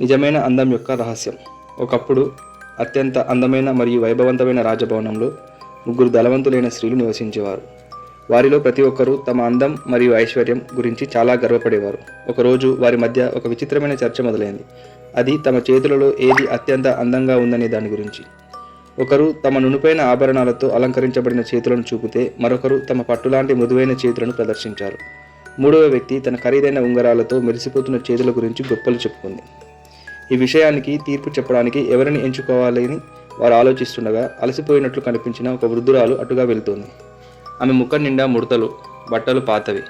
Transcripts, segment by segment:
నిజమైన అందం యొక్క రహస్యం. ఒకప్పుడు అత్యంత అందమైన మరియు వైభవంతమైన రాజభవనంలో ముగ్గురు దళవంతులైన స్త్రీలు నివసించేవారు. వారిలో ప్రతి ఒక్కరూ తమ అందం మరియు ఐశ్వర్యం గురించి చాలా గర్వపడేవారు. ఒకరోజు వారి మధ్య ఒక విచిత్రమైన చర్చ మొదలైంది. అది తమ చేతులలో ఏది అత్యంత అందంగా ఉందనే దాని గురించి. ఒకరు తమ నునుపైన ఆభరణాలతో అలంకరించబడిన చేతులను చూపితే మరొకరు తమ పట్టులాంటి మృదువైన చేతులను ప్రదర్శించారు. మూడవ వ్యక్తి తన ఖరీదైన ఉంగరాలతో మెరిసిపోతున్న చేతుల గురించి గొప్పలు చెప్పుకుంది. ఈ విషయానికి తీర్పు చెప్పడానికి ఎవరిని ఎంచుకోవాలని వారు ఆలోచిస్తుండగా అలసిపోయినట్లు కనిపించిన ఒక వృద్ధురాలు అటుగా వెళ్తోంది. ఆమె ముఖం నిండా ముడతలు బట్టలు పాతవి.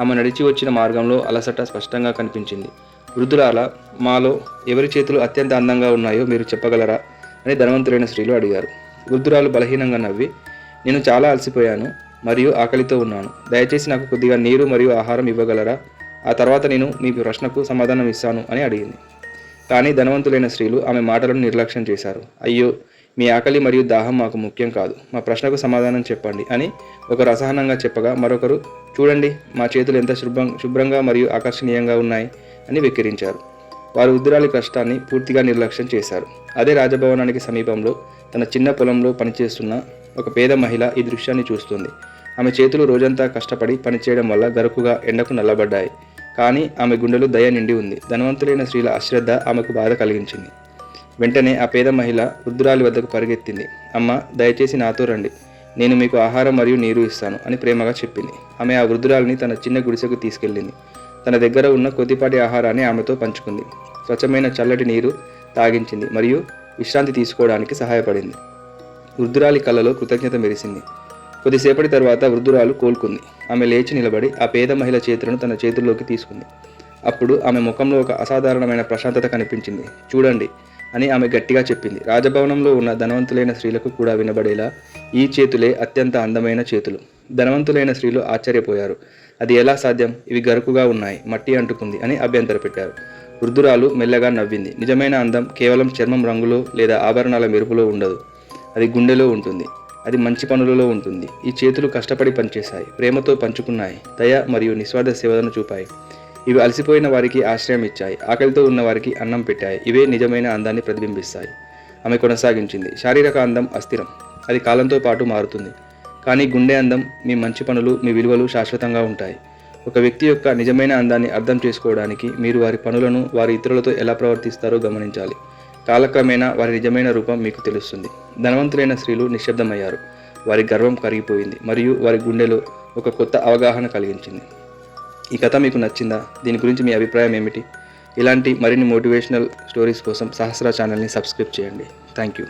ఆమె నడిచి వచ్చిన మార్గంలో అలసట స్పష్టంగా కనిపించింది. వృద్ధురాల మాలో ఎవరి చేతులు అత్యంత అందంగా ఉన్నాయో మీరు చెప్పగలరా అని ధనవంతులైన స్త్రీలు అడిగారు. వృద్ధురాలు బలహీనంగా నవ్వి నేను చాలా అలసిపోయాను మరియు ఆకలితో ఉన్నాను. దయచేసి నాకు కొద్దిగా నీరు మరియు ఆహారం ఇవ్వగలరా? ఆ తర్వాత నేను మీ ప్రశ్నకు సమాధానం ఇస్తాను అని అడిగింది. కానీ ధనవంతులైన స్త్రీలు ఆమె మాటలను నిర్లక్ష్యం చేశారు. అయ్యో మీ ఆకలి మరియు దాహం మాకు ముఖ్యం కాదు. మా ప్రశ్నకు సమాధానం చెప్పండి అని ఒకరు అసహనంగా చెప్పగా మరొకరు చూడండి మా చేతులు ఎంత శుభ్రం శుభ్రంగా మరియు ఆకర్షణీయంగా ఉన్నాయి అని వెక్కిరించారు. వారు వృద్ధురాలి కష్టాన్ని పూర్తిగా నిర్లక్ష్యం చేశారు. అదే రాజభవనానికి సమీపంలో తన చిన్న పొలంలో పనిచేస్తున్న ఒక పేద మహిళ ఈ దృశ్యాన్ని చూస్తుంది. ఆమె చేతులు రోజంతా కష్టపడి పనిచేయడం వల్ల గరుకుగా ఎండకు నల్లబడ్డాయి. కానీ ఆమె గుండెలో దయ నిండి ఉంది. ధనవంతులైన స్త్రీల అశ్రద్ధ ఆమెకు బాధ కలిగించింది. వెంటనే ఆ పేద మహిళ వృద్ధురాలి వద్దకు పరిగెత్తింది. అమ్మ దయచేసి నాతో రండి. నేను మీకు ఆహారం మరియు నీరు ఇస్తాను అని ప్రేమగా చెప్పింది. ఆమె ఆ వృద్ధురాలిని తన చిన్న గుడిసెకు తీసుకెళ్ళింది. తన దగ్గర ఉన్న కొద్దిపాటి ఆహారాన్ని ఆమెతో పంచుకుంది. స్వచ్ఛమైన చల్లటి నీరు తాగించింది మరియు విశ్రాంతి తీసుకోవడానికి సహాయపడింది. వృద్ధురాలి కళ్ళలో కృతజ్ఞత మెరిసింది. కొద్దిసేపటి తర్వాత వృద్ధురాలు కోలుకుంది. ఆమె లేచి నిలబడి ఆ పేద మహిళ చేతులను తన చేతుల్లోకి తీసుకుంది. అప్పుడు ఆమె ముఖంలో ఒక అసాధారణమైన ప్రశాంతత కనిపించింది. చూడండి అని ఆమె గట్టిగా చెప్పింది. రాజభవనంలో ఉన్న ధనవంతులైన స్త్రీలకు కూడా వినబడేలా ఈ చేతులే అత్యంత అందమైన చేతులు. ధనవంతులైన స్త్రీలు ఆశ్చర్యపోయారు. అది ఎలా సాధ్యం? ఇవి గరుకుగా ఉన్నాయి. మట్టి అంటుకుంది అని అభ్యంతర పెట్టారు. వృద్ధురాలు మెల్లగా నవ్వింది. నిజమైన అందం కేవలం చర్మం రంగులో లేదా ఆభరణాల మెరుపులో ఉండదు. అది గుండెలో ఉంటుంది. అది మంచి పనులలో ఉంటుంది. ఈ చేతులు కష్టపడి పనిచేశాయి. ప్రేమతో పంచుకున్నాయి. దయ మరియు నిస్వార్థ సేవలను చూపాయి. ఇవి అలసిపోయిన వారికి ఆశ్రయం ఇచ్చాయి. ఆకలితో ఉన్న వారికి అన్నం పెట్టాయి. ఇవే నిజమైన అందాన్ని ప్రతిబింబిస్తాయి. ఆమె కొనసాగించింది. శారీరక అందం అస్థిరం. అది కాలంతో పాటు మారుతుంది. కానీ గుండె అందం మీ మంచి పనులు మీ విలువలు శాశ్వతంగా ఉంటాయి. ఒక వ్యక్తి యొక్క నిజమైన అందాన్ని అర్థం చేసుకోవడానికి మీరు వారి పనులను వారి ఇతరులతో ఎలా ప్రవర్తిస్తారో గమనించాలి. కాలక్రమేణా వారి నిజమైన రూపం మీకు తెలుస్తుంది. ధనవంతులైన స్త్రీలు నిశ్శబ్దమయ్యారు. వారి గర్వం కరిగిపోయింది మరియు వారి గుండెలో ఒక కొత్త అవగాహన కలిగించింది. ఈ కథ మీకు నచ్చిందా? దీని గురించి మీ అభిప్రాయం ఏమిటి? ఇలాంటి మరిన్ని మోటివేషనల్ స్టోరీస్ కోసం సహస్ర ఛానల్ని సబ్స్క్రైబ్ చేయండి. Thank you